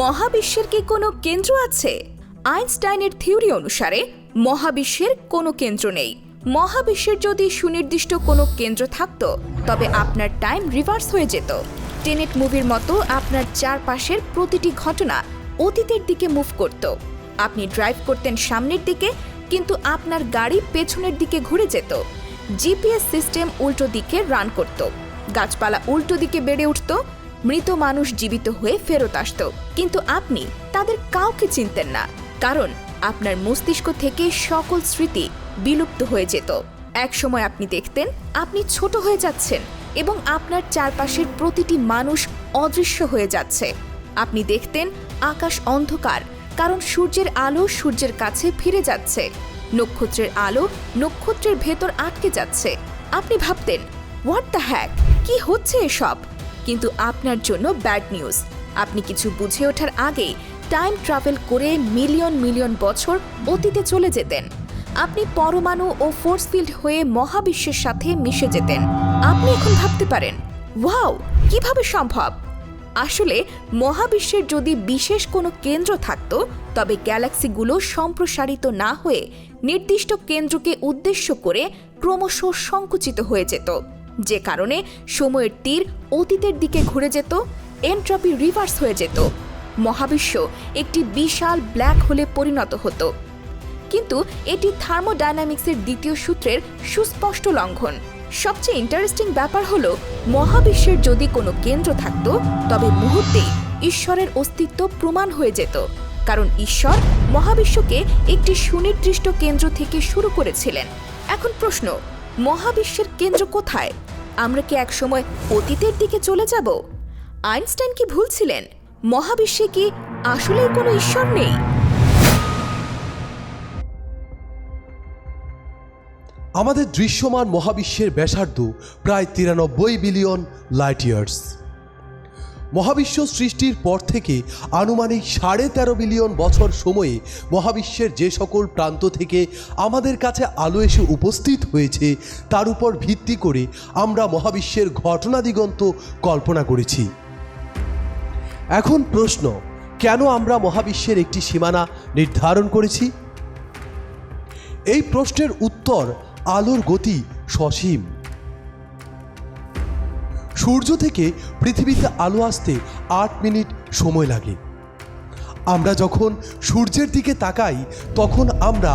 মহাবিশ্বের কি কোনো কেন্দ্র আছে? আইনস্টাইনের থিওরি অনুসারে, মহাবিশ্বের কোনো কেন্দ্র নেই। মহাবিশ্বের যদি সুনির্দিষ্ট কোনো কেন্দ্র থাকতো, তবে আপনার টাইম রিভার্স হয়ে যেত। টেনেট মুভির মতো আপনার চারপাশের প্রতিটি ঘটনা অতীতের দিকে মুভ করত। আপনি ড্রাইভ করতেন সামনের দিকে, কিন্তু আপনার গাড়ি পেছনের দিকে ঘুরে যেত। জিপিএস সিস্টেম উল্টো দিকে রান করত। গাছপালা উল্টো দিকে বেড়ে উঠত। মৃত মানুষ জীবিত হয়ে ফেরত আসতো। কিন্তু আপনি তাদের কাউকে চিনতেন না, কারণ আপনার মস্তিষ্ক থেকে সকল স্মৃতি বিলুপ্ত হয়ে যেত। একসময় আপনি দেখতেন আপনি ছোট হয়ে যাচ্ছেন এবং আপনার চারপাশের প্রতিটি মানুষ অদৃশ্য হয়ে যাচ্ছে। আপনি দেখতেন আকাশ অন্ধকার, কারণ সূর্যের আলো সূর্যের কাছে ফিরে যাচ্ছে। নক্ষত্রের আলো নক্ষত্রের ভেতর আটকে যাচ্ছে। আপনি ভাবতেন হোয়াট দ্য হ্যাক কি হচ্ছে এসব? কিন্তু আপনার জন্য ব্যাড নিউজ। আপনি কিছু বুঝে ওঠার আগেই টাইম ট্রাভেল করে মিলিয়ন মিলিয়ন বছর অতীতে চলে যেতেন। আপনি পরমাণু ও ফোর্স ফিল্ড হয়ে মহাবিশ্বের সাথে মিশে যেতেন। আপনি এখন ভাবতে পারেন, ওয়াও, কীভাবে সম্ভব? আসলে, মহাবিশ্বের যদি বিশেষ কোনো কেন্দ্র থাকত, তবে গ্যালাক্সিগুলো সম্প্রসারিত না হয়ে নির্দিষ্ট কেন্দ্রকে উদ্দেশ্য করে ক্রমশ সংকুচিত হয়ে যেত। যে কারণে সময়ের তীর অতীতের দিকে ঘুরে যেত, এন্ট্রপি রিভার্স হয়ে যেত। মহাবিশ্ব একটি বিশাল ব্ল্যাক হোলে পরিণত হতো। কিন্তু এটি থার্মোডাইনামিক্সের দ্বিতীয় সূত্রের সুস্পষ্ট লঙ্ঘন। সবচেয়ে ইন্টারেস্টিং ব্যাপার হলো, মহাবিশ্বের যদি কোনো কেন্দ্র থাকত, তবে মুহূর্তেই ঈশ্বরের অস্তিত্ব প্রমাণ হয়ে যেত। কারণ ঈশ্বর মহাবিশ্বকে একটি সুনির্দিষ্ট কেন্দ্র থেকে শুরু করেছিলেন। এখন প্রশ্ন মহাবিশ্বের কেন্দ্র কোথায়? আমরা কি একসময় অতীতের দিকে চলে যাব? আইনস্টাইন কি ভুলছিলেন? মহাবিশ্বে কি আসলেই কোনো ঈশ্বর নেই? আমাদের দৃশ্যমান মহাবিশ্বের ব্যাসার্ধ প্রায় তিরানব্বই বিলিয়ন লাইট ইয়ার্স মহাবিশ্ব সৃষ্টির পর থেকে আনুমানিক সাড়ে তেরো বিলিয়ন বছর সময়ে মহাবিশ্বের যে সকল প্রান্ত থেকে আমাদের কাছে আলো এসে উপস্থিত হয়েছে, তার উপর ভিত্তি করে আমরা মহাবিশ্বের ঘটনা দিগন্ত কল্পনা করেছি। এখন প্রশ্ন, কেন আমরা মহাবিশ্বের একটি সীমানা নির্ধারণ করেছি? এই প্রশ্নের উত্তর আলোর গতি সসীম। সূর্য থেকে পৃথিবীতে আলো আসতে আট মিনিট সময় লাগে। আমরা যখন সূর্যের দিকে তাকাই, তখন আমরা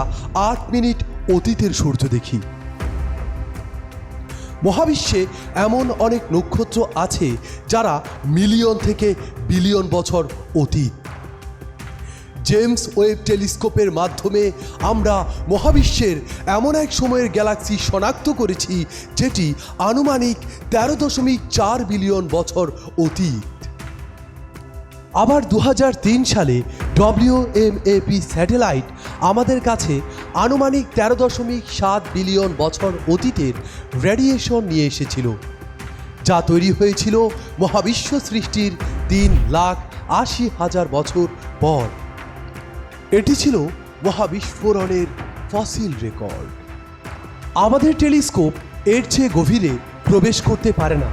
আট মিনিট অতীতের সূর্য দেখি। মহাবিশ্বে এমন অনেক নক্ষত্র আছে যারা মিলিয়ন থেকে বিলিয়ন বছর অতীত। জেমস ওয়েব টেলিস্কোপের মাধ্যমে আমরা মহাবিশ্বের এমন এক সময়ের গ্যালাক্সি শনাক্ত করেছি, যেটি আনুমানিক তেরো দশমিক চার বিলিয়ন বছর অতীত। আবার দু হাজার তিন সালে ডব্লিউ এম ডব্লিউএমএপি স্যাটেলাইট আমাদের কাছে আনুমানিক তেরো দশমিক সাত বিলিয়ন বছর অতীতের রেডিয়েশন নিয়ে এসেছিল, যা তৈরি হয়েছিল মহাবিশ্ব সৃষ্টির তিন লাখ আশি হাজার বছর পর। এটি ছিল মহাবিস্ফোরণের ফসিল রেকর্ড। আমাদের টেলিস্কোপ এর চেয়ে গভীরে প্রবেশ করতে পারে না।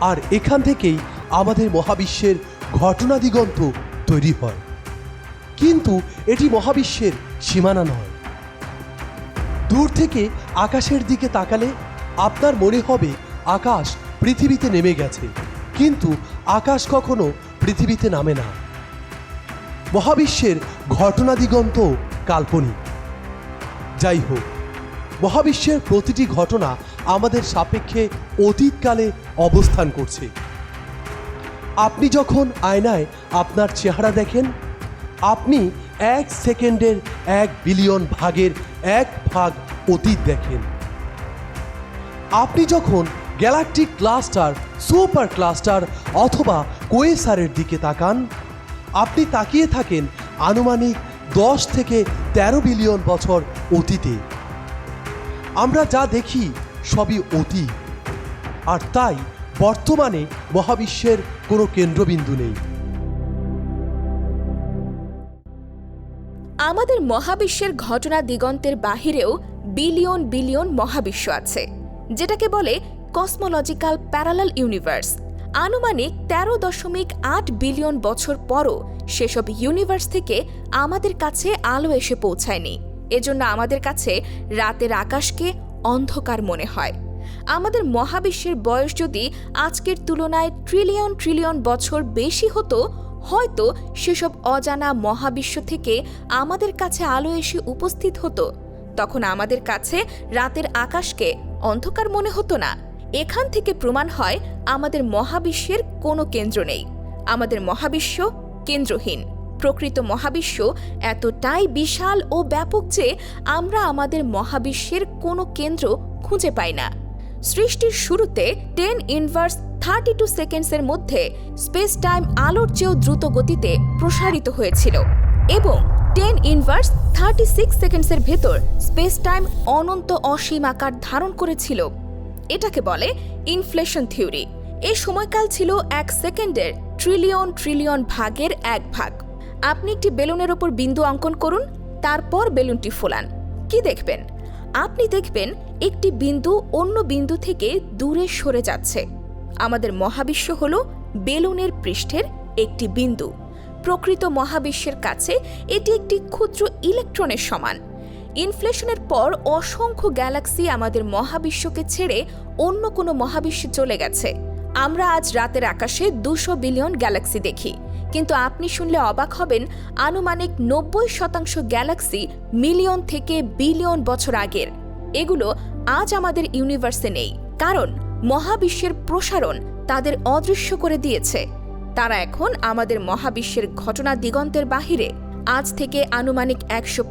আর এখান থেকেই আমাদের মহাবিশ্বের ঘটনা দিগন্ত তৈরি হয়। কিন্তু এটি মহাবিশ্বের সীমানা নয়। দূর থেকে আকাশের দিকে তাকালে আপনার মনে হবে আকাশ পৃথিবীতে নেমে গেছে। কিন্তু আকাশ কখনো পৃথিবীতে নামে না। মহাবিশ্বের ঘটনা দিগন্ত কাল্পনিক। যাই হোক মহাবিশ্বের প্রতিটি ঘটনা আমাদের সাপেক্ষে অতীতকালে অবস্থান করছে। আপনি যখন আয়নায় আপনার চেহারা দেখেন, আপনি এক সেকেন্ডের এক বিলিয়ন ভাগের এক ভাগ অতীত দেখেন। আপনি যখন গ্যালাকটিক ক্লাস্টার, সুপার ক্লাস্টার অথবা কোয়েসারের দিকে তাকান আপনি তাকিয়ে থাকেন আনুমানিক দশ থেকে তেরো বিলিয়ন বছর অতীতে। আমরা যা দেখি সবই অতীত। আর তাই বর্তমানে মহাবিশ্বের কোনো কেন্দ্রবিন্দু নেই। আমাদের মহাবিশ্বের ঘটনা দিগন্তের বাহিরেও বিলিয়ন বিলিয়ন মহাবিশ্ব আছে, যেটাকে বলে কসমোলজিক্যাল প্যারালাল ইউনিভার্স আনুমানিক তেরো দশমিক আট বিলিয়ন বছর পরও সেসব ইউনিভার্স থেকে আমাদের কাছে আলো এসে পৌঁছায়নি। এজন্য আমাদের কাছে রাতের আকাশকে অন্ধকার মনে হয়। আমাদের মহাবিশ্বের বয়স যদি আজকের তুলনায় ট্রিলিয়ন ট্রিলিয়ন বছর বেশি হতো, হয়তো সেসব অজানা মহাবিশ্ব থেকে আমাদের কাছে আলো এসে উপস্থিত হতো। তখন আমাদের কাছে রাতের আকাশকে অন্ধকার মনে হতো না। এখান থেকে প্রমাণ হয় আমাদের মহাবিশ্বের কোনো কেন্দ্র নেই। আমাদের মহাবিশ্ব কেন্দ্রহীন। প্রকৃত মহাবিশ্ব এতটাই বিশাল ও ব্যাপক যে আমরা আমাদের মহাবিশ্বের কোনো কেন্দ্র খুঁজে পাই না। সৃষ্টির শুরুতে টেন ইনভার্স থার্টি টু সেকেন্ডসের মধ্যে স্পেস টাইম আলোর চেয়েও দ্রুত গতিতে প্রসারিত হয়েছিল এবং টেন ইনভার্স থার্টি সিক্স সেকেন্ডসের ভেতর স্পেস টাইম অনন্ত অসীম আকার ধারণ করেছিল। এটাকে বলে ইনফ্লেশন থিওরি এই সময়কাল ছিল এক সেকেন্ডের ট্রিলিয়ন ট্রিলিয়ন ভাগের এক ভাগ। আপনি একটি বেলুনের ওপর বিন্দু অঙ্কন করুন, তারপর বেলুনটি ফোলান। কি দেখবেন? আপনি দেখবেন একটি বিন্দু অন্য বিন্দু থেকে দূরে সরে যাচ্ছে। আমাদের মহাবিশ্ব হল বেলুনের পৃষ্ঠের একটি বিন্দু। প্রকৃত মহাবিশ্বের কাছে এটি একটি ক্ষুদ্র ইলেকট্রনের সমান। ইনফ্লেশনের পর অসংখ্য গ্যালাক্সি আমাদের মহাবিশ্বকে ছেড়ে অন্য কোনো মহাবিশ্বে চলে গেছে। আমরা আজ রাতের আকাশে দুশো বিলিয়ন গ্যালাক্সি দেখি। কিন্তু আপনি শুনলে অবাক হবেন, আনুমানিক নব্বই শতাংশ গ্যালাক্সি মিলিয়ন থেকে বিলিয়ন বছর আগের। এগুলো আজ আমাদের ইউনিভার্সে নেই। কারণ মহাবিশ্বের প্রসারণ তাদের অদৃশ্য করে দিয়েছে। তারা এখন আমাদের মহাবিশ্বের ঘটনা দিগন্তের বাহিরে। আজ থেকে আনুমানিক একশো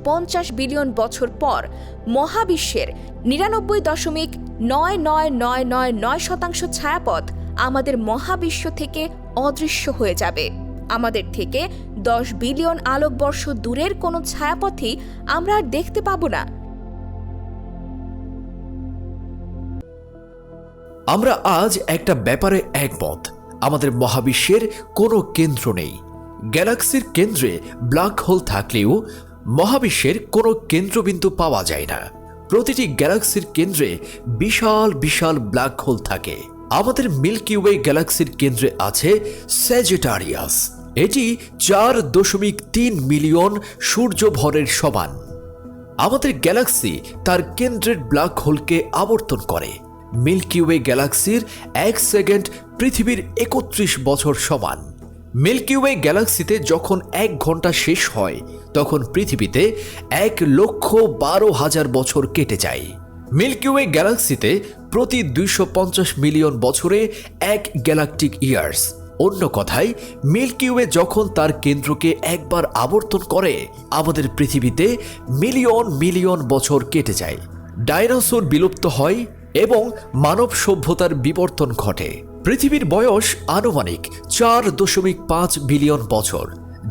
বিলিয়ন বছর পর মহাবিশ্বের নিরানব্বই দশমিক নয় নয় নয় নয় নয় শতাংশ ছায়াপথ আমাদের মহাবিশ্ব থেকে অদৃশ্য হয়ে যাবে। আমাদের থেকে দশ বিলিয়ন আলোকবর্ষ দূরের কোনো ছায়াপথই আমরা আর দেখতে পাবো না। আমরা আজ একটা ব্যাপারে একমত। আমাদের মহাবিশ্বের কোনো কেন্দ্র নেই। গ্যালাক্সির কেন্দ্রে ব্ল্যাক হোল থাকলেও মহাবিশ্বের কোনো কেন্দ্রবিন্দু পাওয়া যায় না। প্রতিটি গ্যালাক্সির কেন্দ্রে বিশাল বিশাল ব্ল্যাক হোল থাকে। আমাদের মিল্কি ওয়ে গ্যালাক্সির কেন্দ্রে আছে স্যাজেটারিয়াস। এটি চার দশমিক তিন মিলিয়ন সূর্যভরের সমান। আমাদের গ্যালাক্সি তার কেন্দ্রের ব্ল্যাক হোলকে আবর্তন করে। মিল্কি ওয়ে গ্যালাক্সির এক সেকেন্ড পৃথিবীর একত্রিশ বছর সমান। মিল্কি ওয়ে গ্যালাক্সিতে যখন এক ঘণ্টা শেষ হয়, তখন পৃথিবীতে এক লক্ষ বারো হাজার বছর কেটে যায়। মিল্কি ওয়ে গ্যালাক্সিতে প্রতি দুইশো পঞ্চাশ মিলিয়ন বছরে এক গ্যালাকটিক ইয়ার্স। অন্য কথায়, মিল্কি ওয়ে যখন তার কেন্দ্রকে একবার আবর্তন করে, আমাদের পৃথিবীতে মিলিয়ন মিলিয়ন বছর কেটে যায়। ডাইনোসর বিলুপ্ত হয় এবং মানব সভ্যতার বিবর্তন ঘটে। পৃথিবীর বয়স আনুমানিক চার দশমিক পাঁচ বিলিয়ন বছর,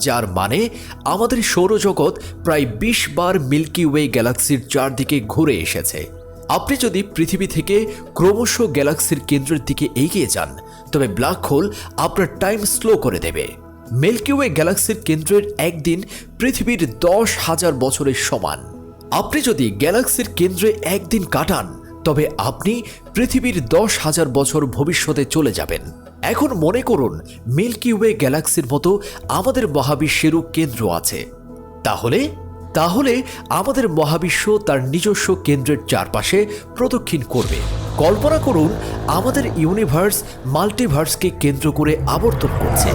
যার মানে আমাদের সৌরজগৎ প্রায় বিশ বার মিল্কি ওয়ে গ্যালাক্সির চারদিকে ঘুরে এসেছে। আপনি যদি পৃথিবী থেকে ক্রমশ গ্যালাক্সির কেন্দ্রের দিকে এগিয়ে যান, তবে ব্ল্যাক হোল আপনার টাইম স্লো করে দেবে। মিল্কি ওয়ে গ্যালাক্সির কেন্দ্রের একদিন পৃথিবীর দশ হাজার বছরের সমান। আপনি যদি গ্যালাক্সির কেন্দ্রে একদিন কাটান তবে আপনি পৃথিবীর দশ হাজার বছর ভবিষ্যতে চলে যাবেন। এখন মনে করুন, মিল্কি ওয়ে গ্যালাক্সির মতো আমাদের মহাবিশ্বেরও কেন্দ্র আছে। তাহলে? তাহলে আমাদের মহাবিশ্ব তার নিজস্ব কেন্দ্রের চারপাশে প্রদক্ষিণ করবে। কল্পনা করুন, আমাদের ইউনিভার্স মাল্টিভার্সকে কেন্দ্র করে আবর্তন করছে।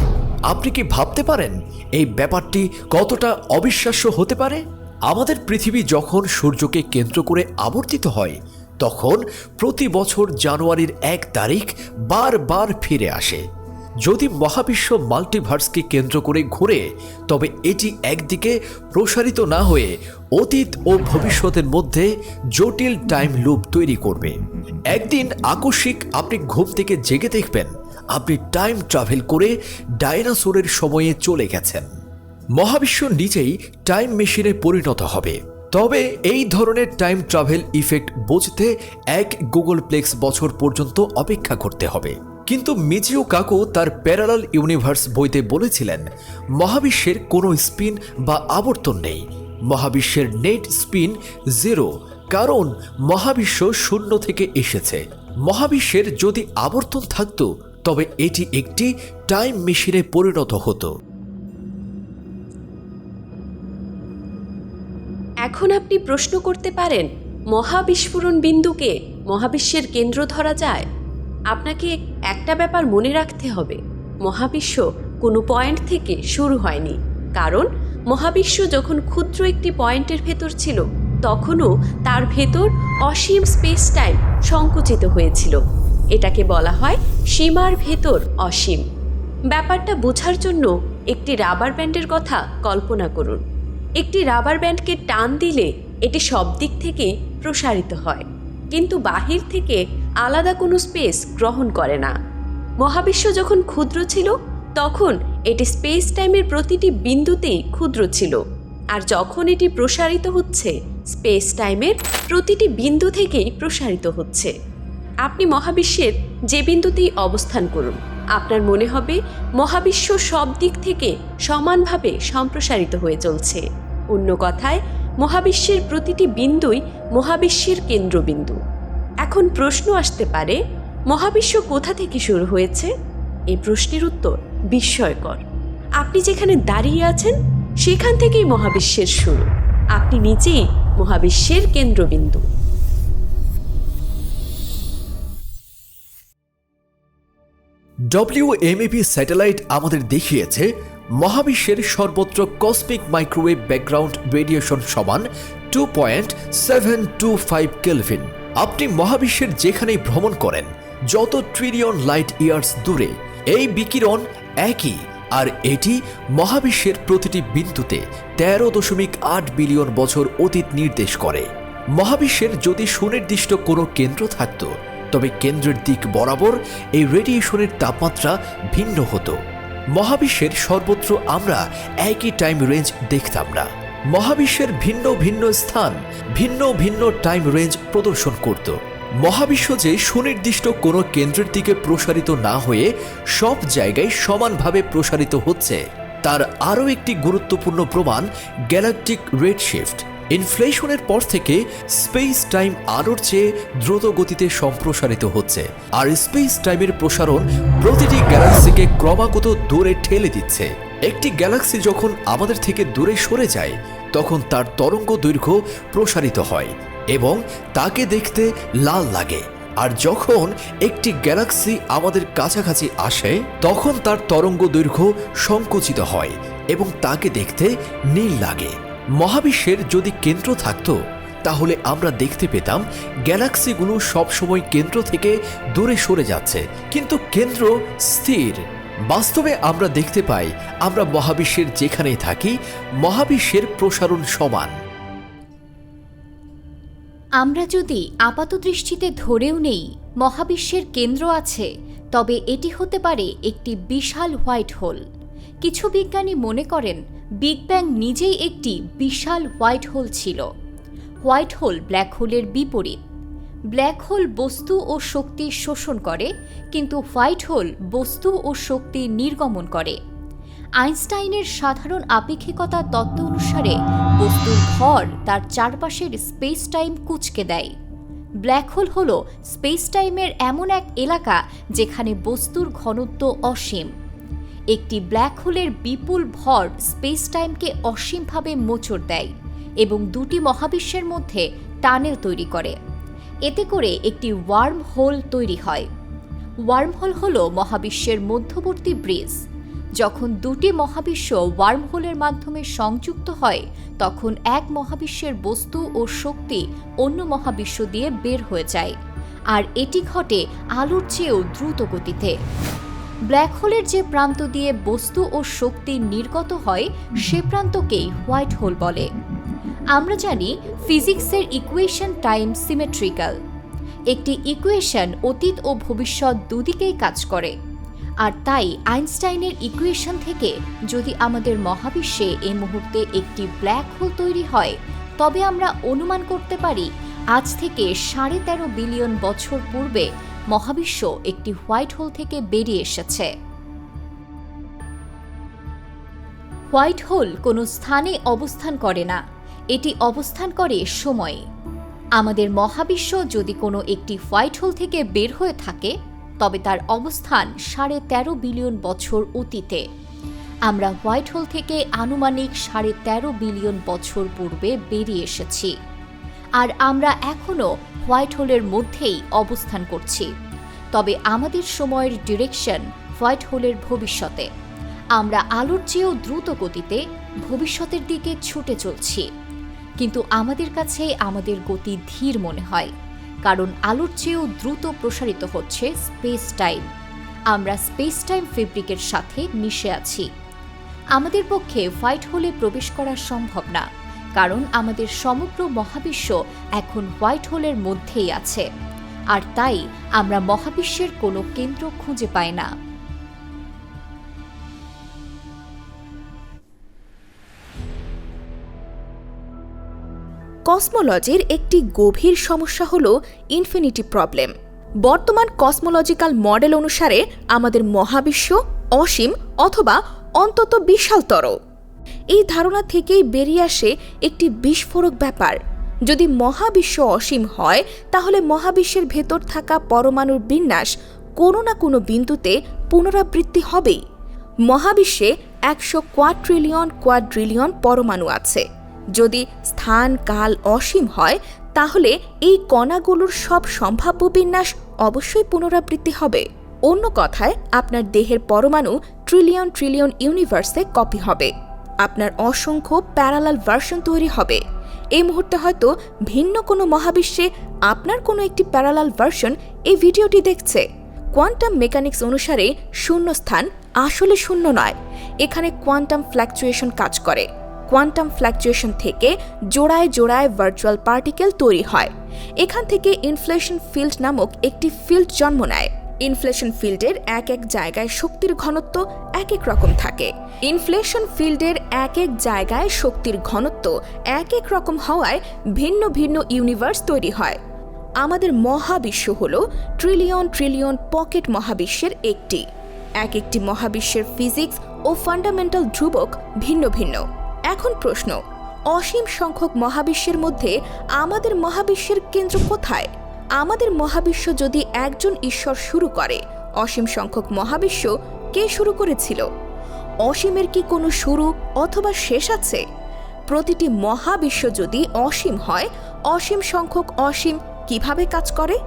আপনি কি ভাবতে পারেন, এই ব্যাপারটি কতটা অবিশ্বাস্য হতে পারে? আমাদের পৃথিবী যখন সূর্যকে কেন্দ্র করে আবর্তিত হয় তখন প্রতি বছর জানুয়ারির এক তারিখ বারবার ফিরে আসে। যদি মহাবিশ্ব মাল্টিভার্সকে কেন্দ্র করে ঘুরে, তবে এটি একদিকে প্রসারিত না হয়ে অতীত ও ভবিষ্যতের মধ্যে জটিল টাইম লুপ তৈরি করবে। একদিন আকস্মিক আপনি ঘুম থেকে জেগে দেখবেন, আপনি টাইম ট্রাভেল করে ডাইনোসরের সময়ে চলে গেছেন। মহাবিশ্ব নিজেই টাইম মেশিনে পরিণত হবে। তবে এই ধরনের টাইম ট্রাভেল ইফেক্ট বুঝতে এক গুগল প্লেক্স বছর পর্যন্ত অপেক্ষা করতে হবে। কিন্তু মিজিও কাকু তার প্যারালাল ইউনিভার্স বইতে বলেছিলেন, মহাবিশ্বের কোনো স্পিন বা আবর্তন নেই। মহাবিশ্বের নেট স্পিন জিরো কারণ মহাবিশ্ব শূন্য থেকে এসেছে। মহাবিশ্বের যদি আবর্তন থাকত, তবে এটি একটি টাইম মেশিনে পরিণত হতো। এখন আপনি প্রশ্ন করতে পারেন, মহাবিস্ফোরণ বিন্দুকে মহাবিশ্বের কেন্দ্র ধরা যায়? আপনাকে একটা ব্যাপার মনে রাখতে হবে, মহাবিশ্ব কোনো পয়েন্ট থেকে শুরু হয়নি। কারণ, মহাবিশ্ব যখন ক্ষুদ্র একটি পয়েন্টের ভেতর ছিল, তখনও তার ভেতর অসীম স্পেস টাইম সংকুচিত হয়েছিল। এটাকে বলা হয় সীমার ভেতর অসীম। ব্যাপারটা বোঝার জন্য একটি রাবার ব্যান্ডের কথা কল্পনা করুন। একটি রাবার ব্যান্ডকে টান দিলে এটি সব দিক থেকে প্রসারিত হয়। কিন্তু বাহির থেকে আলাদা কোনো স্পেস গ্রহণ করে না। মহাবিশ্ব যখন ক্ষুদ্র ছিল, তখন এটি স্পেস টাইমের প্রতিটি বিন্দুতেই ক্ষুদ্র ছিল। আর যখন এটি প্রসারিত হচ্ছে স্পেস টাইমের প্রতিটি বিন্দু থেকেই প্রসারিত হচ্ছে। আপনি মহাবিশ্বের যে বিন্দুতেই অবস্থান করুন। আপনার মনে হবে মহাবিশ্ব সব দিক থেকে সমানভাবে সম্প্রসারিত হয়ে চলছে। অন্য কথায়, মহাবিশ্বের প্রতিটি বিন্দুই মহাবিশ্বের কেন্দ্রবিন্দু। এখন প্রশ্ন আসতে পারে, মহাবিশ্ব কোথা থেকে শুরু হয়েছে? এই প্রশ্নের উত্তর বিস্ময়কর। আপনি যেখানে দাঁড়িয়ে আছেন, সেখান থেকেই মহাবিশ্বের শুরু। আপনি নিজেই মহাবিশ্বের কেন্দ্রবিন্দু। ডব্লিউএমএপি স্যাটেলাইট আমাদের দেখিয়েছে, মহাবিশ্বের সর্বত্র কসমিক মাইক্রোওয়েভ ব্যাকগ্রাউন্ড রেডিয়েশন সমান two point seven two five kelvin আপনি মহাবিশ্বের যেখানেই ভ্রমণ করেন, যত ট্রিলিয়ন লাইট ইয়ার্স দূরে, এই বিকিরণ একই, আর এটি মহাবিশ্বের প্রতিটি বিন্দুতে তেরো দশমিক আট বিলিয়ন বছর অতীত নির্দেশ করে। মহাবিশ্বের যদি সুনির্দিষ্ট কোনো কেন্দ্র থাকত তবে কেন্দ্রের দিক বরাবর এই রেডিয়েশনের তাপমাত্রা ভিন্ন হতো। মহাবিশ্বের সর্বত্র আমরা একই টাইম রেঞ্জ দেখতাম না। মহাবিশ্বের ভিন্ন ভিন্ন স্থান, ভিন্ন ভিন্ন টাইম রেঞ্জ প্রদর্শন করত। মহাবিশ্ব যে সুনির্দিষ্ট কোনো কেন্দ্রের দিকে প্রসারিত না হয়ে সব জায়গায় সমানভাবে প্রসারিত হচ্ছে, তার আরও একটি গুরুত্বপূর্ণ প্রমাণ গ্যালাকটিক রেড শিফট। ইনফ্লেশনের পর থেকে স্পেস টাইম আলোর চেয়ে দ্রুত গতিতে সম্প্রসারিত হচ্ছে, আর স্পেস টাইমের প্রসারণ প্রতিটি গ্যালাক্সিকে ক্রমাগত দূরে ঠেলে দিচ্ছে। একটি গ্যালাক্সি যখন আমাদের থেকে দূরে সরে যায়, তখন তার তরঙ্গ দৈর্ঘ্য প্রসারিত হয় এবং তাকে দেখতে লাল লাগে। আর যখন একটি গ্যালাক্সি আমাদের কাছাকাছি আসে, তখন তার তরঙ্গ দৈর্ঘ্য সংকুচিত হয় এবং তাকে দেখতে নীল লাগে। মহাবিশ্বের যদি কেন্দ্র থাকতো, তাহলে আমরা দেখতে পেতাম গ্যালাক্সিগুলো সবসময় কেন্দ্র থেকে দূরে সরে যাচ্ছে। কিন্তু কেন্দ্র স্থির। বাস্তবে আমরা দেখতে পাই, আমরা মহাবিশ্বের যেখানেই থাকি, মহাবিশ্বের প্রসারণ সমান। আমরা যদি আপাতদৃষ্টিতে ধরেও নেই, মহাবিশ্বের কেন্দ্র আছে, তবে এটি হতে পারে একটি বিশাল হোয়াইট হোল। কিছু বিজ্ঞানী মনে করেন, বিগ ব্যাং নিজেই একটি বিশাল হোয়াইট হোল ছিল। হোয়াইট হোল ব্ল্যাক হোলের বিপরীত। ব্ল্যাক হোল বস্তু ও শক্তি শোষণ করে, কিন্তু হোয়াইট হোল বস্তু ও শক্তি নির্গমন করে। আইনস্টাইনের সাধারণ আপেক্ষিকতা তত্ত্ব অনুসারে, বস্তুর ভর তার চারপাশের স্পেস টাইম কুচকে দেয়। ব্ল্যাক হোল হল স্পেস টাইমের এমন এক এলাকা যেখানে বস্তুর ঘনত্ব অসীম। একটি ব্ল্যাক হোলের বিপুল ভর স্পেস টাইমকে অসীমভাবে মোচড় দেয় এবং দুটি মহাবিশ্বের মধ্যে টানেল তৈরি করে। এতে করে একটি ওয়ার্ম হোল তৈরি হয়। ওয়ার্মহোল হল মহাবিশ্বের মধ্যবর্তী ব্রিজ। যখন দুটি মহাবিশ্ব ওয়ার্ম হোলের মাধ্যমে সংযুক্ত হয়, তখন এক মহাবিশ্বের বস্তু ও শক্তি অন্য মহাবিশ্ব দিয়ে বের হয়ে যায়। আর এটি ঘটে আলোর চেয়েও দ্রুত গতিতে। ব্ল্যাক হোলের যে প্রান্ত দিয়ে বস্তু ও শক্তি নির্গত হয়, সে প্রান্তকেই হোয়াইট হোল বলে। আমরা জানি ফিজিক্সের ইকুয়েশন টাইম সিমেট্রিক্যাল। একটি ইকুয়েশন অতীত ও ভবিষ্যৎ দুদিকেই কাজ করে। আর তাই আইনস্টাইনের ইকুয়েশন থেকে যদি আমাদের মহাবিশ্বে এই মুহূর্তে একটি ব্ল্যাক হোল তৈরি হয়, তবে আমরা অনুমান করতে পারি, আজ থেকে সাড়ে তেরো বিলিয়ন বছর পূর্বে মহাবিশ্ব একটি হোয়াইট হোল থেকে বেরিয়ে এসেছে। হোয়াইট হোল কোনো স্থানে অবস্থান করে না। এটি অবস্থান করে সময়ে। আমাদের মহাবিশ্ব যদি কোনো একটি হোয়াইট হোল থেকে বের হয়ে থাকে, তবে তার অবস্থান সাড়ে তেরো বিলিয়ন বছর অতীতে। আমরা হোয়াইট হোল থেকে আনুমানিক সাড়ে তেরো বিলিয়ন বছর পূর্বে বেরিয়ে এসেছি। আর আমরা এখনও হোয়াইট হোলের মধ্যেই অবস্থান করছি। তবে আমাদের সময়ের ডিরেকশন হোয়াইট হোলের ভবিষ্যতে। আমরা আলোর চেয়েও দ্রুত গতিতে ভবিষ্যতের দিকে ছুটে চলছি। কিন্তু আমাদের কাছে আমাদের গতি ধীর মনে হয়, কারণ আলোর চেয়েও দ্রুত প্রসারিত হচ্ছে স্পেস টাইম। আমরা স্পেস টাইম ফেব্রিকের সাথে মিশে আছি। আমাদের পক্ষে হোয়াইট হোলে প্রবেশ করা সম্ভব না। কারণ আমাদের সমগ্র মহাবিশ্ব এখন হোয়াইট হোলের মধ্যেই আছে। আর তাই আমরা মহাবিশ্বের কোনো কেন্দ্র খুঁজে পাই না। কসমোলজির একটি গভীর সমস্যা হল ইনফিনিটি প্রবলেম। বর্তমান কসমোলজিক্যাল মডেল অনুসারে আমাদের মহাবিশ্ব অসীম অথবা অন্তত বিশালতর। এই ধারণা থেকেই বেরিয়ে আসে একটি বিস্ফোরক ব্যাপার। যদি মহাবিশ্ব অসীম হয়, তাহলে মহাবিশ্বের ভেতর থাকা পরমাণুর বিন্যাস কোনো না কোনো বিন্দুতে পুনরাবৃত্তি হবেই। মহাবিশ্বে একশো কোয়াট্রিলিয়ন কোয়াড্রিলিয়ন পরমাণু আছে। যদি স্থান কাল অসীম হয়, তাহলে এই কণাগুলোর সব সম্ভাব্য বিন্যাস অবশ্যই পুনরাবৃত্তি হবে। অন্য কথায়, আপনার দেহের পরমাণু ট্রিলিয়ন ট্রিলিয়ন ইউনিভার্সে কপি হবে। আপনার অসংখ্য প্যারালাল ভার্সন তৈরি হবে। এই মুহূর্তে হয়তো ভিন্ন কোনো মহাবিশ্বে আপনার কোনো একটি প্যারালাল ভার্সন এই ভিডিওটি দেখছে। কোয়ান্টাম মেকানিক্স অনুসারে শূন্যস্থান আসলে শূন্য নয়। এখানে কোয়ান্টাম ফ্ল্যাকচুয়েশন কাজ করে। কোয়ান্টাম ফ্ল্যাকচুয়েশন থেকে জোড়ায় জোড়ায় ভার্চুয়াল পার্টিকেল তৈরি হয়। এখান থেকে ইনফ্লেশন ফিল্ড নামক একটি ফিল্ড জন্ম নেয়। ইনফ্লেশন ফিল্ডের এক এক জায়গায় শক্তির ঘনত্ব এক এক রকম থাকে। ইনফ্লেশন ফিল্ডের এক এক জায়গায় শক্তির ঘনত্ব এক এক রকম হওয়ায় ভিন্ন ভিন্ন ইউনিভার্স তৈরি হয়। আমাদের মহাবিশ্ব হল ট্রিলিয়ন ট্রিলিয়ন পকেট মহাবিশ্বের একটি। এক একটি মহাবিশ্বের ফিজিক্স ও ফান্ডামেন্টাল ধ্রুবক ভিন্ন ভিন্ন। এখন প্রশ্ন, অসীম সংখ্যক মহাবিশ্বের মধ্যে আমাদের মহাবিশ্বের কেন্দ্র কোথায়? আমাদের মহাবিশ্ব যদি একজন ঈশ্বর শুরু করে, অসীম সংখ্যক মহাবিশ্ব কে শুরু করেছিল? অসীমের কি কোনো শুরু অথবা শেষ আছে? প্রতিটি মহাবিশ্ব যদি অসীম হয়, অসীম সংখ্যক অসীম কীভাবে কাজ করে?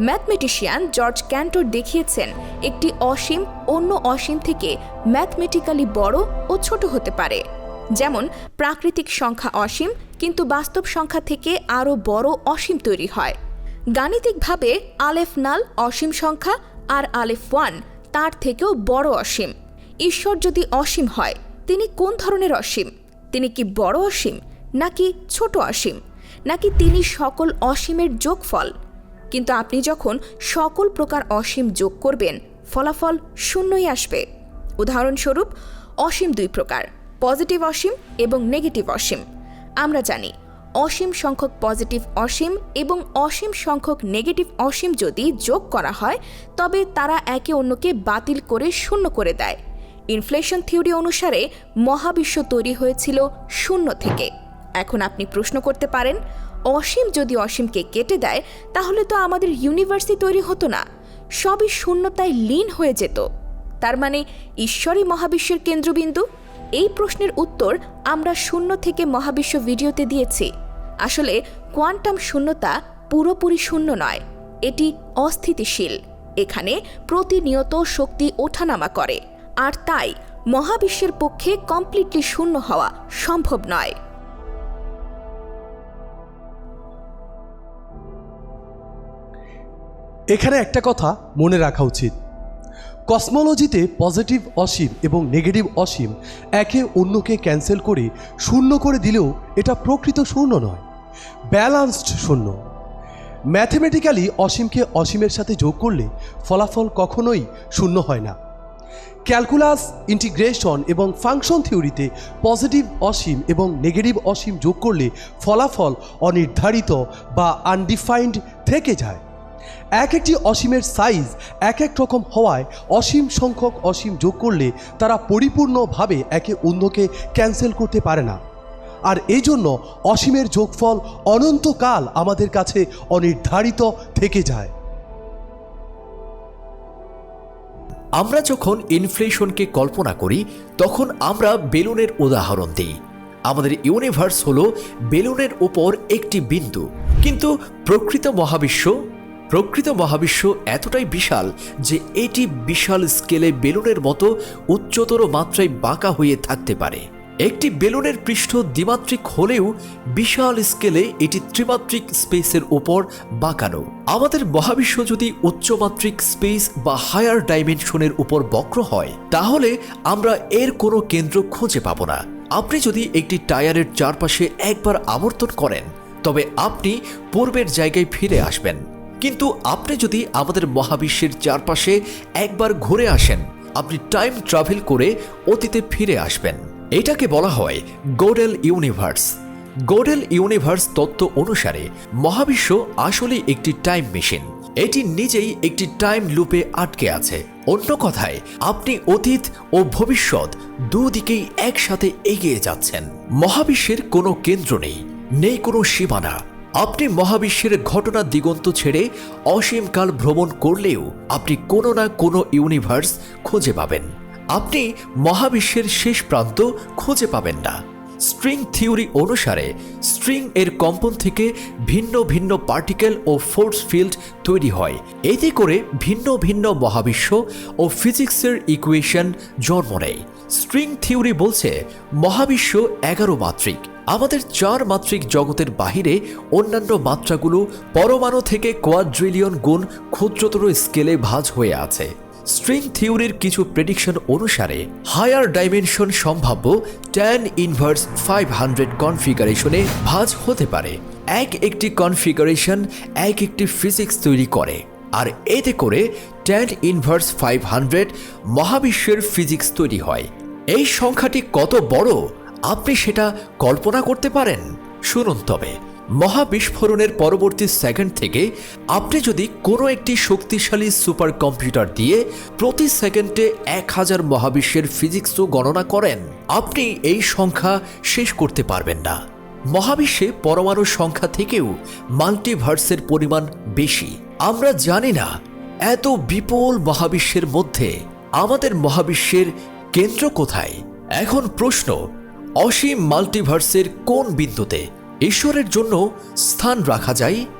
ম্যাথমেটিশিয়ান জর্জ ক্যান্টর দেখিয়েছেন, একটি অসীম অন্য অসীম থেকে ম্যাথমেটিক্যালি বড় ও ছোট হতে পারে। যেমন, প্রাকৃতিক সংখ্যা অসীম, কিন্তু বাস্তব সংখ্যা থেকে আরও বড় অসীম তৈরি হয়। গাণিতিকভাবে আলেফ নাল অসীম সংখ্যা আর আলেফ ওয়ান, তার থেকেও বড় অসীম। ঈশ্বর যদি অসীম হয়, তিনি কোন ধরনের অসীম? তিনি কি বড় অসীম, নাকি ছোট অসীম? নাকি তিনি সকল অসীমের যোগফল? কিন্তু আপনি যখন সকল প্রকার অসীম যোগ করবেন, ফলাফল শূন্যই আসবে। উদাহরণস্বরূপ, অসীম দুই প্রকার, পজিটিভ অসীম এবং নেগেটিভ অসীম। আমরা জানি অসীম সংখ্যক পজিটিভ অসীম এবং অসীম সংখ্যক নেগেটিভ অসীম যদি যোগ করা হয়, তবে তারা একে অন্যকে বাতিল করে শূন্য করে দেয়। ইনফ্লেশন থিওরি অনুসারে মহাবিশ্ব তৈরি হয়েছিল শূন্য থেকে। এখন আপনি প্রশ্ন করতে পারেন, অসীম যদি অসীমকে কেটে দেয়, তাহলে তো আমাদের ইউনিভার্সই তৈরি হতো না। সবই শূন্যতায় লীন হয়ে যেত। তার মানে ঈশ্বরই মহাবিশ্বের কেন্দ্রবিন্দু? এই প্রশ্নের উত্তর আমরা শূন্য থেকে মহাবিশ্ব ভিডিওতে দিয়েছি। আসলে কোয়ান্টাম শূন্যতা পুরোপুরি শূন্য নয়, এটি অস্থিতিশীল। এখানে প্রতিনিয়ত শক্তি ওঠানামা করে, আর তাই মহাবিশ্বের পক্ষে কমপ্লিটলি শূন্য হওয়া সম্ভব নয়। এখানে একটা কথা মনে রাখা উচিত। কসমোলজিতে পজিটিভ অসীম এবং নেগেটিভ অসীম একে অন্যকে ক্যান্সেল করে শূন্য করে দিলেও এটা প্রকৃত শূন্য নয়। ব্যালান্সড শূন্য। ম্যাথমেটিক্যালি অসীমকে অসীমের সাথে যোগ করলে ফলাফল কখনোই শূন্য হয় না। ক্যালকুলাস, ইন্টিগ্রেশন এবং ফাংশন থিওরিতে পজিটিভ অসীম এবং নেগেটিভ অসীম যোগ করলে ফলাফল অনির্ধারিত বা আনডিফাইন্ড থেকে যায়। এক একটি অসীমের সাইজ এক এক রকম হওয়ায় অসীম সংখ্যক অসীম যোগ করলে তারা পরিপূর্ণভাবে একে অন্যকে ক্যান্সেল করতে পারে না। আর এই জন্য অসীমের যোগফল অনন্তকাল আমাদের কাছে অনির্ধারিত থেকে যায়। আমরা যখন ইনফ্লেশনকে কল্পনা করি, তখন আমরা বেলুনের উদাহরণ দিই। আমাদের ইউনিভার্স হলো বেলুনের উপর একটি বিন্দু। কিন্তু প্রকৃত মহাবিশ্ব প্রকৃত মহাবিশ্ব এতটাই বিশাল যে এটি বিশাল স্কেলে বেলুনের মতো উচ্চতর মাত্রায় বাঁকা হয়ে থাকতে পারে। একটি বেলুনের পৃষ্ঠ দ্বিমাত্রিক হলেও বিশাল স্কেলে এটি ত্রিমাত্রিক স্পেসের উপর বাঁকানো। আমাদের মহাবিশ্ব যদি উচ্চমাত্রিক স্পেস বা হায়ার ডাইমেনশনের উপর বক্র হয়, তাহলে আমরা এর কোনো কেন্দ্র খুঁজে পাবো না। আপনি যদি একটি টায়ারের চারপাশে একবার আবর্তন করেন, তবে আপনি পূর্বের জায়গায় ফিরে আসবেন। কিন্তু আপনি যদি আমাদের মহাবিশ্বের চারপাশে একবার ঘুরে আসেন, আপনি টাইম ট্রাভেল করে অতীতে ফিরে আসবেন। এটাকে বলা হয় গোডেল ইউনিভার্স গোডেল ইউনিভার্স তত্ত্ব অনুসারে মহাবিশ্ব আসলে একটি টাইম মেশিন এটি নিজেই একটি টাইম লুপে আটকে আছে। অন্য কথায়, আপনি অতীত ও ভবিষ্যৎ দুদিকেই একসাথে এগিয়ে যাচ্ছেন। মহাবিশ্বের কোনো কেন্দ্র নেই নেই কোনো সীমানা। আপনি মহাবিশ্বের ঘটনা দিগন্ত ছেড়ে অসীমকাল ভ্রমণ করলেও আপনি কোনো না কোনো ইউনিভার্স খুঁজে পাবেন। আপনি মহাবিশ্বের শেষ প্রান্ত খুঁজে পাবেন না। স্ট্রিং থিওরি অনুসারে, স্ট্রিং এর কম্পন থেকে ভিন্ন ভিন্ন পার্টিকেল ও ফোর্স ফিল্ড তৈরি হয়। এতে করে ভিন্ন ভিন্ন মহাবিশ্ব ও ফিজিক্সের ইকুয়েশন জন্ম নেয়। স্ট্রিং থিওরি বলছে, মহাবিশ্ব এগারো মাত্রিক। আমাদের চার মাত্রিক জগতের বাহিরে অন্যান্য মাত্রাগুলো পরমাণু থেকে কোয়াড্রিলিয়ন গুণ ক্ষুদ্রতর স্কেলে ভাঁজ হয়ে আছে। স্ট্রিং থিওরির কিছু প্রেডিকশন অনুসারে হায়ার ডাইমেনশন সম্ভাব্য ট্যান ইনভার্স ফাইভ হান্ড্রেড কনফিগারেশনে ভাজ হতে পারে। এক একটি কনফিগারেশন এক একটি ফিজিক্স তৈরি করে। আর এতে করে ট্যান ইনভার্স ফাইভ হান্ড্রেড মহাবিশ্বের ফিজিক্স তৈরি হয়। এই সংখ্যাটি কত বড়? আপনি সেটা কল্পনা করতে পারেন? শুনুন তবে। মহাবিস্ফোরণের পরবর্তী সেকেন্ড থেকে আপনি যদি কোনো একটি শক্তিশালী সুপার কম্পিউটার দিয়ে প্রতি সেকেন্ডে এক হাজার মহাবিশ্বের ফিজিক্সও গণনা করেন, আপনি এই সংখ্যা শেষ করতে পারবেন না। মহাবিশ্বে পরমাণু সংখ্যা থেকেও মাল্টিভার্সের পরিমাণ বেশি। আমরা জানি না এত বিপুল মহাবিশ্বের মধ্যে আমাদের মহাবিশ্বের কেন্দ্র কোথায়। এখন প্রশ্ন, অসীম মাল্টিভার্সের কোন বিন্দুতে ঈশ্বরের জন্য স্থান রাখা যায়